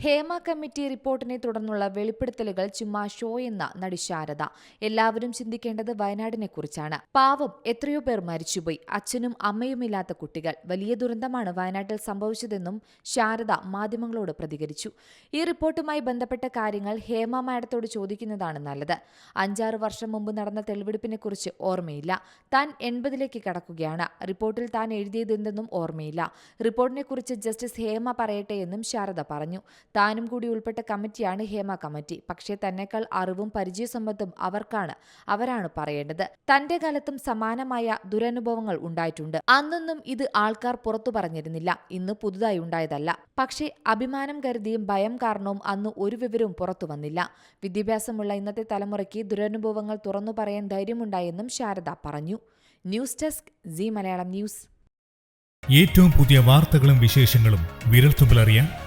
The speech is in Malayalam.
ഹേമ കമ്മിറ്റി റിപ്പോർട്ടിനെ തുടർന്നുള്ള വെളിപ്പെടുത്തലുകൾ ചുമ്മാ ഷോ എന്ന നടി ശാരദ. എല്ലാവരും ചിന്തിക്കേണ്ടത് വയനാടിനെ കുറിച്ചാണ്. പാവം എത്രയോ പേർ മരിച്ചുപോയി. അച്ഛനും അമ്മയുമില്ലാത്ത കുട്ടികൾ. വലിയ ദുരന്തമാണ് വയനാട്ടിൽ സംഭവിച്ചതെന്നും ശാരദ മാധ്യമങ്ങളോട് പ്രതികരിച്ചു. ഈ റിപ്പോർട്ടുമായി ബന്ധപ്പെട്ട കാര്യങ്ങൾ ഹേമ മാഡത്തോട് ചോദിക്കുന്നതാണ് നല്ലത്. അഞ്ചാറ് വർഷം മുമ്പ് നടന്ന തെളിവെടുപ്പിനെക്കുറിച്ച് ഓർമ്മയില്ല. താൻ എൺപതിലേക്ക് കടക്കുകയാണ്. റിപ്പോർട്ടിൽ താൻ എഴുതിയതെന്തെന്നും ഓർമ്മയില്ല. റിപ്പോർട്ടിനെക്കുറിച്ച് ജസ്റ്റിസ് ഹേമ പറയട്ടെ എന്നും ശാരദ പറഞ്ഞു. താനും കൂടി ഉൾപ്പെട്ട കമ്മിറ്റിയാണ് ഹേമ കമ്മിറ്റി. പക്ഷേ തന്നെക്കാൾ അറിവും പരിചയസമ്പത്തും അവർക്കാണ് അവരാണ് പറയേണ്ടത്. തന്റെ കാലത്തും സമാനമായ ദുരനുഭവങ്ങൾ ഉണ്ടായിട്ടുണ്ട്. അന്നൊന്നും ഇത് ആൾക്കാർ പുറത്തു പറഞ്ഞിരുന്നില്ല. ഇന്ന് പുതുതായി ഉണ്ടായതല്ല. പക്ഷേ അഭിമാനം കരുതിയും ഭയം കാരണവും അന്ന് ഒരു വിവരവും പുറത്തു വന്നില്ല. വിദ്യാഭ്യാസമുള്ള ഇന്നത്തെ തലമുറയ്ക്ക് ദുരനുഭവങ്ങൾ തുറന്നു പറയാൻ ധൈര്യമുണ്ടായെന്നും ശാരദ പറഞ്ഞു. News desk Zee Malayalam news. ഏറ്റവും പുതിയ വാർത്തകളും വിശേഷങ്ങളും വിരൽത്തുമ്പിലറിയാൻ